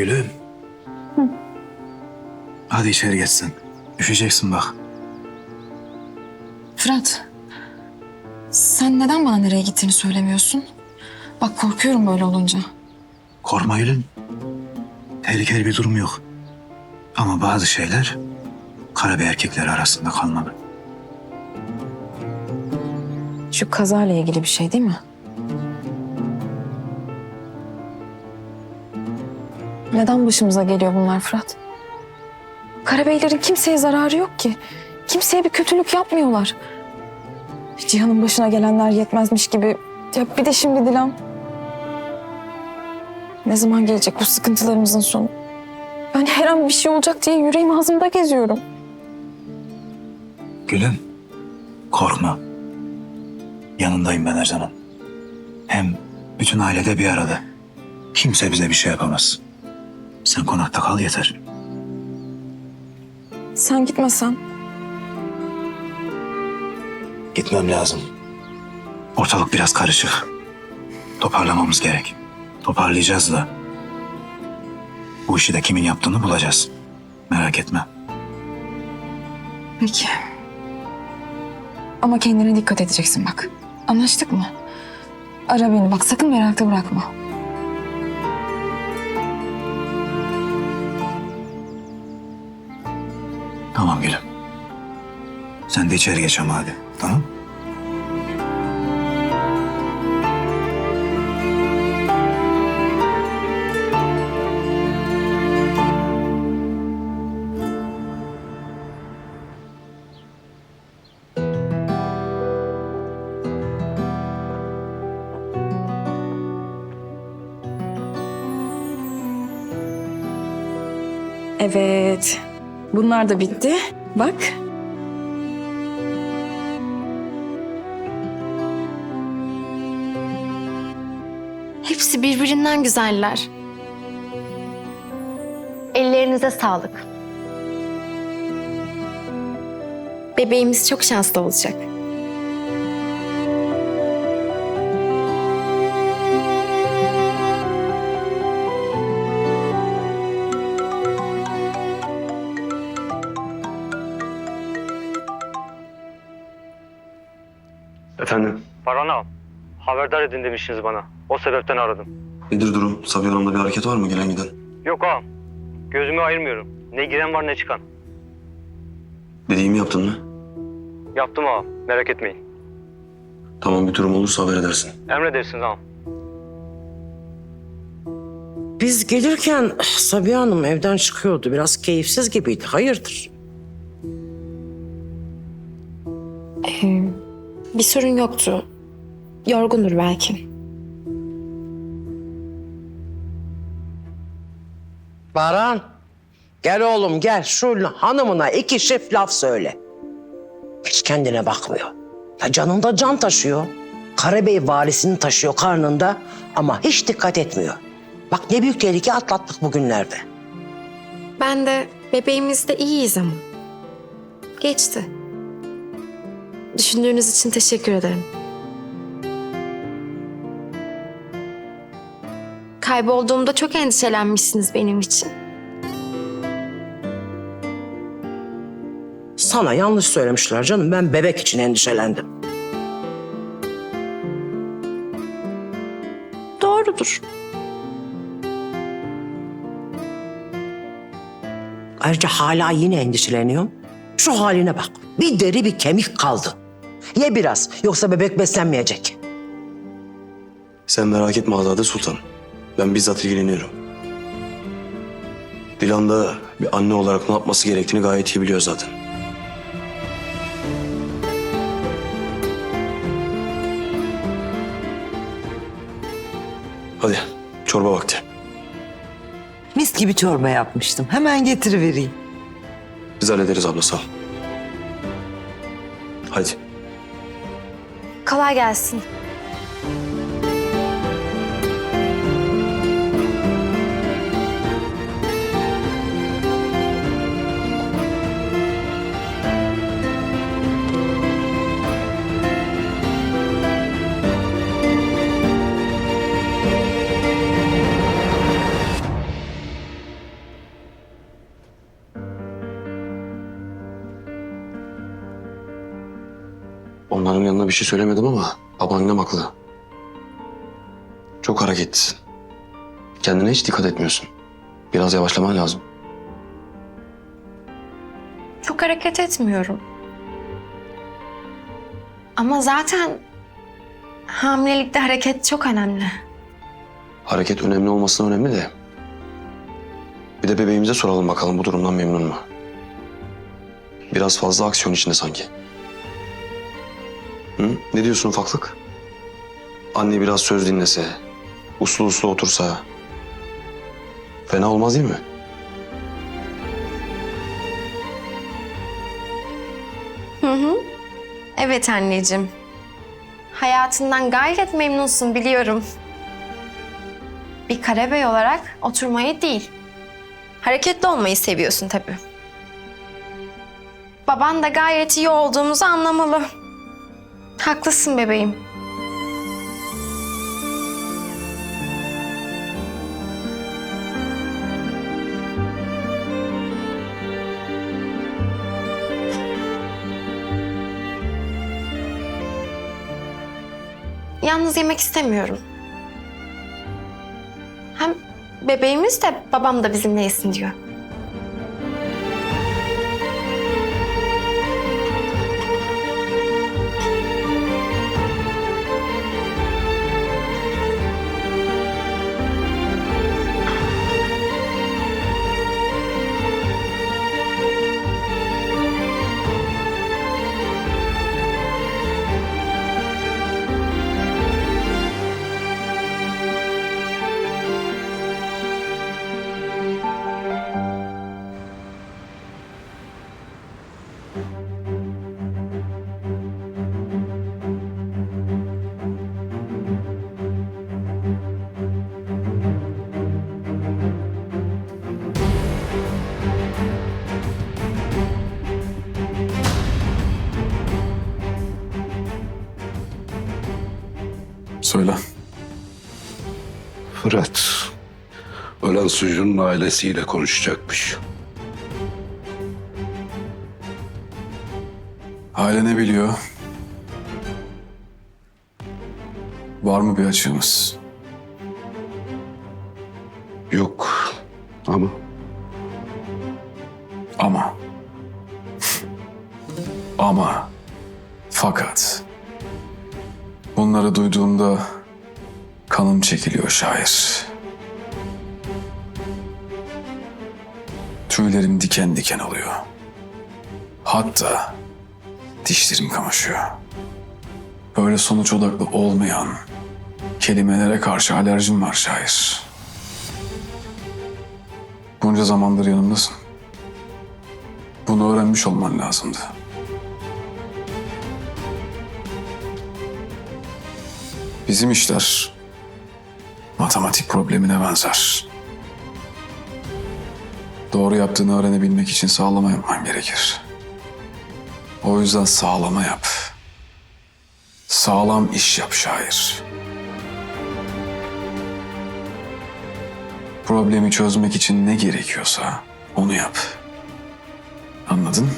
Gülüm. Hadi içeri geçsin. Üşüyeceksin bak. Fırat. Sen neden bana nereye gittiğini söylemiyorsun? Bak korkuyorum böyle olunca. Korkma Gülüm. Tehlikeli bir durum yok. Ama bazı şeyler karabey erkekleri arasında kalmalı. Şu kazayla ilgili bir şey değil mi? Neden başımıza geliyor bunlar Fırat? Karabeylerin kimseye zararı yok ki. Kimseye bir kötülük yapmıyorlar. Cihan'ın başına gelenler yetmezmiş gibi. Ya bir de şimdi Dilan. Ne zaman gelecek bu sıkıntılarımızın sonu? Ben her an bir şey olacak diye yüreğim ağzımda geziyorum. Gülüm, korkma. Yanındayım ben her zaman. Hem bütün ailede bir arada. Kimse bize bir şey yapamaz. Sen konakta kal yeter. Sen gitmesen Gitmem lazım. Ortalık biraz karışık. Toparlamamız gerek. Toparlayacağız da. Bu işi de kimin yaptığını bulacağız. Merak etme. Peki. Ama kendine dikkat edeceksin bak. Anlaştık mı? Ara beni bak sakın merakta bırakma. Sen de içeri geç ama hadi. Tamam? Evet. Bunlar da bitti. Bak. Birbirinden güzeller. Ellerinize sağlık. Bebeğimiz çok şanslı olacak. Efendim, Baran ağam, haberdar edin demiştiniz bana. O sebepten aradım. nedir durum? Sabiha Hanım'da bir hareket var mı gelen giden? Yok ağam, gözümü ayırmıyorum. Ne giren var ne çıkan. Dediğimi yaptın mı? Yaptım ağam, merak etmeyin. Tamam bir durum olursa haber edersin. Emredersiniz ağam. Biz gelirken Sabiha Hanım evden çıkıyordu. Biraz keyifsiz gibiydi. Hayırdır? Bir sorun yoktu. Yorgundur belki. Baran. Gel oğlum gel. Şu hanımına iki çift laf söyle. Hiç kendine bakmıyor. Ya canında can taşıyor. Karabey valisini taşıyor karnında ama hiç dikkat etmiyor. Bak ne büyük tehlike atlattık bugünlerde. Ben de bebeğimiz de iyiyiz ama. Geçti. Düşündüğünüz için teşekkür ederim. Kaybolduğumda çok endişelenmişsiniz benim için. Sana yanlış söylemişler canım. Ben bebek için endişelendim. Doğrudur. Ayrıca hala yine endişeleniyorum. Şu haline bak. Bir deri bir kemik kaldı. Ye biraz yoksa bebek beslenmeyecek. Sen merak etme Azade Sultan. Ben bizzat ilgileniyorum. Dilan da bir anne olarak ne yapması gerektiğini gayet iyi biliyor zaten. Hadi çorba vakti. Mis gibi çorba yapmıştım. Hemen getirivereyim. Biz hallederiz abla sağ ol. Hadi. Kolay gelsin. Bir şey söylemedim ama babaannem haklı. Çok hareketlisin. Kendine hiç dikkat etmiyorsun. Biraz yavaşlaman lazım. Çok hareket etmiyorum. Ama zaten hamilelikte hareket çok önemli. Hareket önemli olmasına önemli de. Bir de bebeğimize soralım bakalım bu durumdan memnun mu? Biraz fazla aksiyon içinde sanki. Hı? Ne diyorsun ufaklık? Anne biraz söz dinlese, uslu uslu otursa. Fena olmaz değil mi? Hı hı. Evet anneciğim. Hayatından gayet memnunsun biliyorum. Bir karebey olarak oturmayı değil, hareketli olmayı seviyorsun tabii. Baban da gayet iyi olduğumuzu anlamalı. Haklısın bebeğim. Yalnız yemek istemiyorum. Hem bebeğimiz de babam da bizimle yesin diyor. Söyle. Fırat, ölen sucunun ailesiyle konuşacakmış. Aile ne biliyor? Var mı bir açığımız? Yok ama Ama. Ama. Fakat. Bunları duyduğumda kanım çekiliyor şair. Tüylerim diken diken oluyor. Hatta dişlerim kamaşıyor. Böyle sonuç odaklı olmayan kelimelere karşı alerjim var şair. Bunca zamandır yanımdasın. Bunu öğrenmiş olman lazımdı. Bizim işler matematik problemine benzer. Doğru yaptığını öğrenebilmek için sağlama yapman gerekir. O yüzden sağlama yap. Sağlam iş yap şair. Problemi çözmek için ne gerekiyorsa onu yap. Anladın?